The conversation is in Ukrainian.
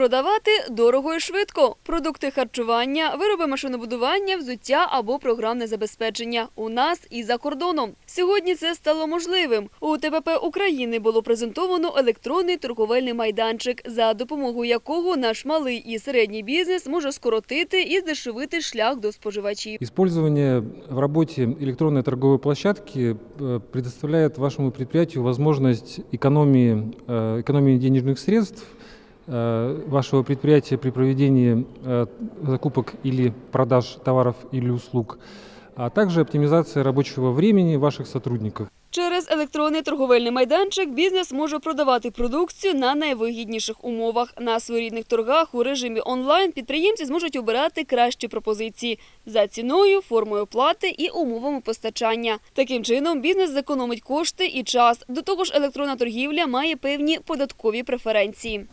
Продавати дорого і швидко. Продукти харчування, вироби машинобудування, взуття або програмне забезпечення. У нас і за кордоном. Сьогодні це стало можливим. У ТПП України було презентовано електронний торговельний майданчик, за допомогою якого наш малий і середній бізнес може скоротити і здешевити шлях до споживачів. Использование в работе электронной торговой площадки э, предоставляет вашему предприятию возможность экономии, э, экономии денежных средств э, вашего предприятия при проведении э, закупок или продаж товаров или услуг, а также оптимизация рабочего времени ваших сотрудников. Через електронний торговельний майданчик бізнес може продавати продукцію на найвигідніших умовах. На своєрідних торгах у режимі онлайн підприємці зможуть обирати кращі пропозиції за ціною, формою оплати і умовами постачання. Таким чином бізнес зекономить кошти і час. До того ж, електронна торгівля має певні податкові преференції.